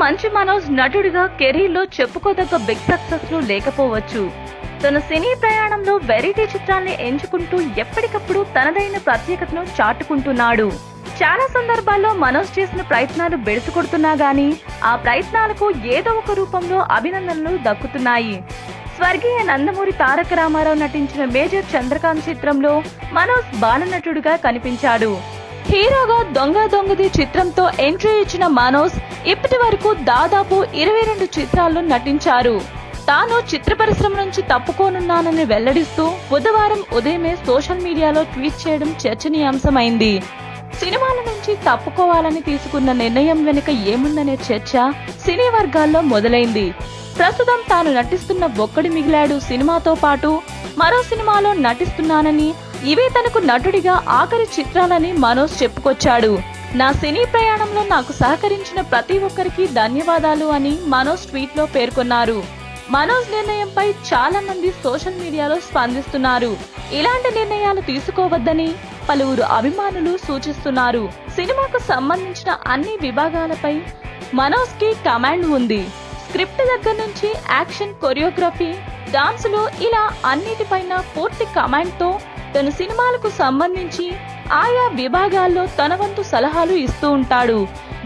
మంచు మనోజ్ నటుడిగా కెరీర్లో చెప్పుకోదగ్గ బిగ్ సక్సెస్లు లేకపోవచ్చు. తన సినీ ప్రయాణంలో వెరైటీ చిత్రాల్ని ఎంచుకుంటూ ఎప్పటికప్పుడు తనదైన ప్రత్యేకతను చాటుకుంటున్నాడు. చాలా సందర్భాల్లో మనోజ్ చేసిన ప్రయత్నాలు బెడుసుకొడుతున్నా గానీ ఆ ప్రయత్నాలకు ఏదో ఒక రూపంలో అభినందనలు దక్కుతున్నాయి. స్వర్గీయ నందమూరి తారక రామారావు నటించిన మేజర్ చంద్రకాంత్ చిత్రంలో మనోజ్ బాలనటుడుగా కనిపించాడు. హీరోగా దొంగ దొంగది చిత్రంతో ఎంట్రీ ఇచ్చిన మనోజ్ ఇప్పటి వరకు దాదాపు ఇరవై రెండు చిత్రాల్లో నటించారు. తాను చిత్ర పరిశ్రమ నుంచి తప్పుకోనున్నానని వెల్లడిస్తూ బుధవారం ఉదయమే సోషల్ మీడియాలో ట్వీట్ చేయడం చర్చనీయాంశమైంది. సినిమాల నుంచి తప్పుకోవాలని తీసుకున్న నిర్ణయం వెనుక ఏముందనే చర్చ సినీ వర్గాల్లో మొదలైంది. ప్రస్తుతం తాను నటిస్తున్న ఒక్కడి మిగిలాడు సినిమాతో పాటు మరో సినిమాలో నటిస్తున్నానని ఇవే తనకు నటుడిగా ఆఖరి చిత్రాలని మనోజ్ చెప్పుకొచ్చాడు. నా సినీ ప్రయాణంలో నాకు సహకరించిన ప్రతి ఒక్కరికి ధన్యవాదాలు అని మనోజ్ ట్వీట్లో పేర్కొన్నారు. మనోజ్ నిర్ణయంపై చాలా మంది సోషల్ మీడియాలో స్పందిస్తున్నారు. ఇలాంటి నిర్ణయాలు తీసుకోవద్దని పలువురు అభిమానులు సూచిస్తున్నారు. సినిమాకు సంబంధించిన అన్ని విభాగాలపై మనోజ్కి కమాండ్ ఉంది. స్క్రిప్ట్ దగ్గర నుంచి యాక్షన్ కొరియోగ్రఫీ డాన్స్లో ఇలా అన్నిటిపైన పూర్తి కమాండ్తో తన సినిమాలకు సంబంధించి ఆయా విభాగాల్లో తన వంతు సలహాలు ఇస్తూ ఉంటాడు.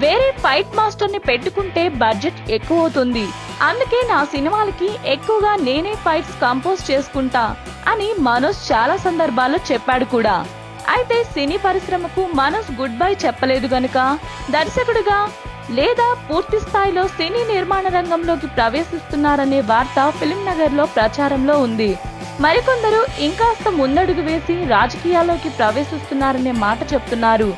వేరే ఫైట్ మాస్టర్ని పెట్టుకుంటే బడ్జెట్ ఎక్కువ అవుతుంది అందుకే నా సినిమాలకి ఎక్కువగా నేనే ఫైట్స్ కంపోజ్ చేసుకుంటా అని మనోజ్ చాలా సందర్భాల్లో చెప్పాడు కూడా. అయితే సినీ పరిశ్రమకు మనోజ్ గుడ్ బై చెప్పలేదు గనుక దర్శకుడిగా లేదా పూర్తి స్థాయిలో సినీ నిర్మాణ రంగంలోకి ప్రవేశిస్తున్నారనే వార్త ఫిలిం నగర్లో ప్రచారంలో ఉంది. మరికొందరు ఇంకాస్త ముందడుగు వేసి రాజకీయాల్లోకి ప్రవేశిస్తున్నారనే మాట చెప్తున్నారు.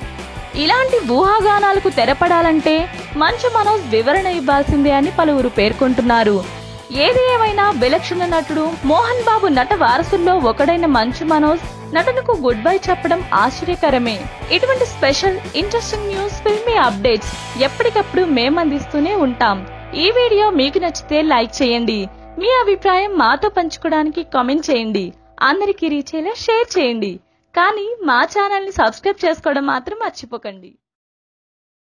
ఇలాంటి ఊహాగానాలకు తెరపడాలంటే మంచు మనోజ్ వివరణ ఇవ్వాల్సిందే అని పలువురు పేర్కొంటున్నారు. ఏది ఏమైనా విలక్షణ నటుడు మోహన్ బాబు నట వారసుల్లో ఒకడైన మంచు మనోజ్ నటనకు గుడ్ బై చెప్పడం ఆశ్చర్యకరమే. ఇటువంటి special interesting news filmy updates ఎప్పటికప్పుడు మేము అందిస్తూనే ఉంటాం. ఈ వీడియో మీకు నచ్చితే లైక్ చేయండి. మీ అభిప్రాయం మాతో పంచుకోవడానికి కామెంట్ చేయండి. అందరికీ రీచ్ అయ్యేలా షేర్ చేయండి. కానీ మా ఛానల్ని సబ్స్క్రైబ్ చేసుకోవడం మాత్రం మర్చిపోకండి.